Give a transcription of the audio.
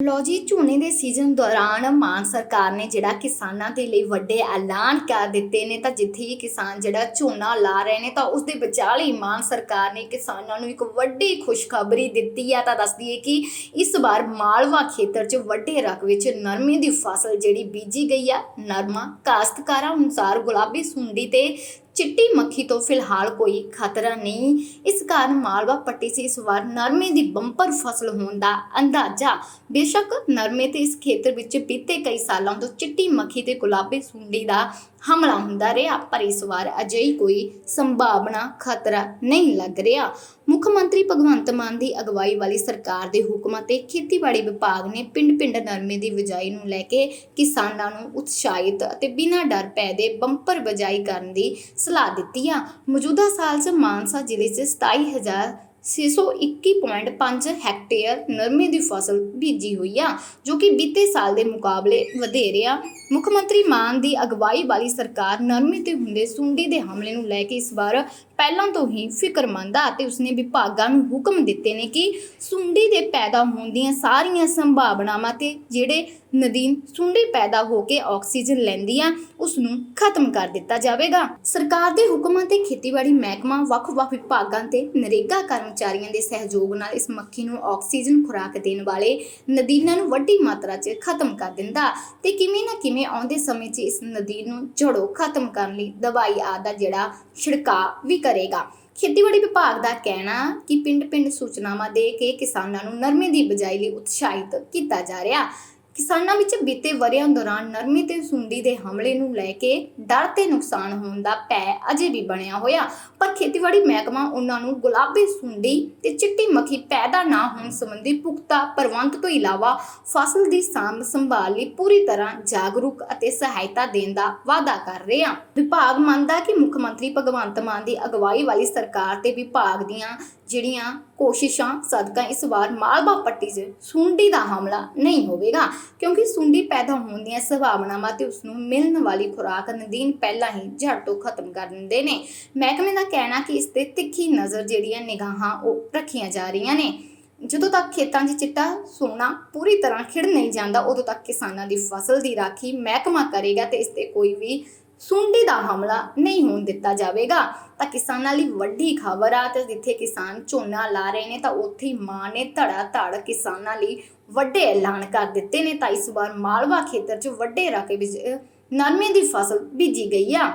ਲੋ ਜੀ, ਝੋਨੇ ਦੇ ਸੀਜ਼ਨ ਦੌਰਾਨ ਮਾਨ ਸਰਕਾਰ ਨੇ ਜਿਹੜਾ ਕਿਸਾਨਾਂ ਦੇ ਲਈ ਵੱਡੇ ਐਲਾਨ ਕਰ ਦਿੱਤੇ ਨੇ, ਤਾਂ ਜਿੱਥੇ ਹੀ ਕਿਸਾਨ ਜਿਹੜਾ ਝੋਨਾ ਲਾ ਰਹੇ ਨੇ, ਤਾਂ ਉਸ ਦੇ ਵਿਚਾਲੇ ਹੀ ਮਾਨ ਸਰਕਾਰ ਨੇ ਕਿਸਾਨਾਂ ਨੂੰ ਇੱਕ ਵੱਡੀ ਖੁਸ਼ਖਬਰੀ ਦਿੱਤੀ ਹੈ। ਤਾਂ ਦੱਸਦੀ ਹੈ ਕਿ ਇਸ ਵਾਰ ਮਾਲਵਾ ਖੇਤਰ 'ਚ ਵੱਡੇ ਰਕ ਵਿੱਚ ਨਰਮੇ ਦੀ ਫਸਲ ਜਿਹੜੀ ਬੀਜੀ ਗਈ ਆ ਨਰਮਾ ਕਾਸ਼ਤਕਾਰਾਂ ਅਨੁਸਾਰ ਗੁਲਾਬੀ ਸੁੰਡੀ ਤੇ ਚਿੱਟੀ ਮੱਖੀ ਤੋਂ ਫਿਲਹਾਲ ਕੋਈ ਖਤਰਾ ਨਹੀਂ। ਇਸ ਕਾਰਨ ਮਾਲਵਾ ਪੱਟੀ 'ਚ ਇਸ ਵਾਰ ਨਰਮੇ ਦੀ ਬੰਪਰ ਫਸਲ ਹੋਣ ਦਾ ਅੰਦਾਜ਼ਾ। ਬੇਸ਼ੱਕ ਨਰਮੇ ਤੇ ਇਸ ਖੇਤਰ ਵਿੱਚ ਬੀਤੇ ਕਈ ਸਾਲਾਂ ਤੋਂ ਚਿੱਟੀ ਮੱਖੀ ਤੇ ਗੁਲਾਬੀ ਸੁੰਡੀ ਦਾ ਹਮਲਾ ਹੁੰਦਾ ਰਿਹਾ, ਪਰ ਇਸ ਵਾਰ ਅਜਿਹੀ ਕੋਈ ਸੰਭਾਵਨਾ, ਖਤਰਾ ਨਹੀਂ ਲੱਗ ਰਿਹਾ। ਮੁੱਖ ਮੰਤਰੀ ਭਗਵੰਤ ਮਾਨ ਦੀ ਅਗਵਾਈ ਵਾਲੀ ਸਰਕਾਰ ਦੇ ਹੁਕਮਾਂ ਤੇ ਖੇਤੀਬਾੜੀ ਵਿਭਾਗ ਨੇ ਪਿੰਡ-ਪਿੰਡ ਨਰਮੇ ਦੀ ਬਿਜਾਈ ਨੂੰ ਲੈ ਕੇ ਕਿਸਾਨਾਂ ਨੂੰ ਉਤਸ਼ਾਹਿਤ ਅਤੇ ਬਿਨਾਂ ਡਰ ਪੈ ਦੇ ਬੰਪਰ ਬਿਜਾਈ ਕਰਨ ਦੀ ਸਲਾਹ ਦਿੱਤੀ ਆ। ਮੌਜੂਦਾ ਸਾਲ 'ਚ ਮਾਨਸਾ ਜ਼ਿਲ੍ਹੇ 'ਚ 27000 621.5 ਹੈਕਟੇਅਰ ਨਰਮੇ ਦੀ ਫਸਲ ਬੀਜੀ ਹੋਈ ਆ, ਜੋ ਕਿ ਬੀਤੇ ਸਾਲ ਦੇ ਮੁਕਾਬਲੇ ਵਧੇਰੇ ਆ। ਮੁੱਖ ਮੰਤਰੀ ਮਾਨ ਦੀ ਅਗਵਾਈ ਵਾਲੀ ਸਰਕਾਰ ਨਰਮੇ ਤੇ ਹੁੰਦੇ ਸੁੰਡੀ ਦੇ ਹਮਲੇ ਨੂੰ ਲੈ ਕੇ ਇਸ ਵਾਰ ਪਹਿਲਾਂ ਤੋਂ ਹੀ ਫਿਕਰਮੰਦ ਆ ਤੇ ਉਸਨੇ ਵਿਭਾਗਾਂ ਨੂੰ ਹੁਕਮ ਦਿੱਤੇ ਨੇ ਕਿ ਸੁੰਡੀ ਦੇ ਪੈਦਾ ਹੋਣ ਦੀਆਂ ਸਾਰੀਆਂ ਸੰਭਾਵਨਾਵਾਂ ਤੇ ਜਿਹੜੇ ਨਦੀਨ ਸੁੰਡੀ ਪੈਦਾ ਹੋ ਕੇ ਆਕਸੀਜਨ ਲੈਂਦੀ ਆ ਉਸ ਨੂੰ ਖਤਮ ਕਰ ਦਿੱਤਾ ਜਾਵੇਗਾ। ਸਰਕਾਰ ਦੇ ਹੁਕਮਾਂ ਤੇ ਖੇਤੀਬਾੜੀ ਮਹਿਕਮਾ ਵੱਖ-ਵੱਖ ਵਿਭਾਗਾਂ ਤੇ ਨਰੇਗਾ ਕਰਮਚਾਰੀਆਂ ਦੇ ਸਹਿਯੋਗ ਨਾਲ ਇਸ ਮੱਖੀ ਨੂੰ ਆਕਸੀਜਨ ਖੁਰਾਕ ਦੇਣ ਵਾਲੇ ਨਦੀਨਾਂ ਨੂੰ ਵੱਡੀ ਮਾਤਰਾ 'ਚ ਖਤਮ ਕਰ ਦਿੰਦਾ ਤੇ ਕਿਵੇਂ ਨਾ ਕਿਵੇਂ ਆਉਂਦੇ ਸਮੇਂ 'ਚ ਇਸ ਨਦੀ ਨੂੰ ਜੜੋਂ ਖਤਮ ਕਰਨ ਲਈ ਦਵਾਈ ਆਦਿ ਦਾ ਜਿਹੜਾ ਛਿੜਕਾਅ ਵੀ ਕਰੇਗਾ। ਖੇਤੀਬਾੜੀ ਵਿਭਾਗ ਦਾ ਕਹਿਣਾ ਕਿ ਪਿੰਡ-ਪਿੰਡ ਸੂਚਨਾਵਾਂ ਦੇ ਕੇ ਕਿਸਾਨਾਂ ਨੂੰ ਨਰਮੇ ਦੀ ਬਿਜਾਈ ਲਈ ਉਤਸ਼ਾਹਿਤ ਕੀਤਾ ਜਾ ਰਿਹਾ। ਕਿਸਾਨਾਂ ਵਿੱਚ ਬੀਤੇ ਵਰਿਆਂ ਦੌਰਾਨ ਨਰਮੇ ਤੇ ਸੁੰਡੀ ਦੇ ਹਮਲੇ ਨੂੰ ਲੈ ਕੇ ਡਰ ਤੇ ਨੁਕਸਾਨ ਹੋਣ ਦਾ ਭੈ ਅਜੇ ਵੀ ਬਣਿਆ ਹੋਇਆ। ਪਰ ਖੇਤੀਬਾੜੀ ਮਹਿਕਮਾ ਉਹਨਾਂ ਨੂੰ ਗੁਲਾਬੀ ਸੁੰਡੀ ਤੇ ਚਿੱਟੀ ਮੱਖੀ ਪੈਦਾ ਨਾ ਹੋਣ ਸੰਬੰਧੀ ਪੁਖਤਾ ਪ੍ਰਬੰਧ ਤੋਂ ਇਲਾਵਾ ਫਸਲ ਦੀ ਸਾਂਭ ਸੰਭਾਲ ਲਈ ਪੂਰੀ ਤਰ੍ਹਾਂ ਜਾਗਰੂਕ ਅਤੇ ਸਹਾਇਤਾ ਦੇਣ ਦਾ ਵਾਅਦਾ ਕਰ ਰਹੇ ਹਾਂ। ਵਿਭਾਗ ਮੰਨਦਾ ਕਿ ਮੁੱਖ ਮੰਤਰੀ ਭਗਵੰਤ ਮਾਨ ਦੀ ਅਗਵਾਈ ਵਾਲੀ ਸਰਕਾਰ ਤੇ ਵਿਭਾਗ ਦੀਆਂ ਜਿਹੜੀਆਂ ਕੋਸ਼ਿਸ਼ਾਂ, ਸਦਕਾ ਇਸ ਵਾਰ ਮਾਲਵਾ ਪੱਟੀ 'ਚ ਸੁੰਡੀ ਦਾ ਹਮਲਾ ਨਹੀਂ ਹੋਵੇਗਾ, ਕਿਉਂਕਿ ਸੁੰਡੀ ਪੈਦਾ ਹੋਣ ਦੀਆਂ ਸੰਭਾਵਨਾਵਾਂ ਤੇ ਉਸ ਨੂੰ ਮਿਲਣ ਵਾਲੀ ਖੁਰਾਕ ਨਦੀਨ ਪਹਿਲਾਂ ਹੀ ਜੜ ਤੋਂ ਖਤਮ ਕਰ ਦਿੰਦੇ ਨੇ। ਮਹਿਕਮੇ ਦਾ ਕਹਿਣਾ ਕਿ ਇਸ ਤੇ ਤਿੱਖੀ ਨਜ਼ਰ ਜਿਹੜੀਆਂ ਨਿਗਾਹਾਂ ਉਹ ਰੱਖੀਆਂ ਜਾ ਰਹੀਆਂ ਨੇ। ਜਦੋਂ ਤੱਕ ਖੇਤਾਂ 'ਚ ਚਿੱਟਾ ਸੋਨਾ ਪੂਰੀ ਤਰ੍ਹਾਂ ਖਿੜ ਨਹੀਂ ਜਾਂਦਾ, ਉਦੋਂ ਤੱਕ ਕਿਸਾਨਾਂ ਦੀ ਫਸਲ ਦੀ ਰਾਖੀ ਮਹਿਕਮਾ ਕਰੇਗਾ ਤੇ ਇਸ ਤੇ ਕੋਈ ਵੀ ਸੁੰਡੀ ਦਾ ਹਮਲਾ ਨਹੀਂ ਹੋਣ ਦਿੱਤਾ ਜਾਵੇਗਾ। ਤਾਂ ਕਿਸਾਨਾਂ ਲਈ ਵੱਡੀ ਖਬਰ ਆ ਤੇ ਜਿੱਥੇ ਕਿਸਾਨ ਝੋਨਾ ਲਾ ਰਹੇ ਨੇ ਤਾਂ ਉੱਥੇ ਮਾਂ ਨੇ ਧੜਾ ਧੜ ਕਿਸਾਨਾਂ ਲਈ ਵੱਡੇ ਐਲਾਨ ਕਰ ਦਿੱਤੇ ਨੇ। ਤਾਂ ਇਸ ਵਾਰ ਮਾਲਵਾ ਖੇਤਰ 'ਚ ਵੱਡੇ ਰਕਬੇ ਵਿੱਚ ਨਰਮੇ ਦੀ ਫਸਲ ਬੀਜੀ ਗਈ ਆ।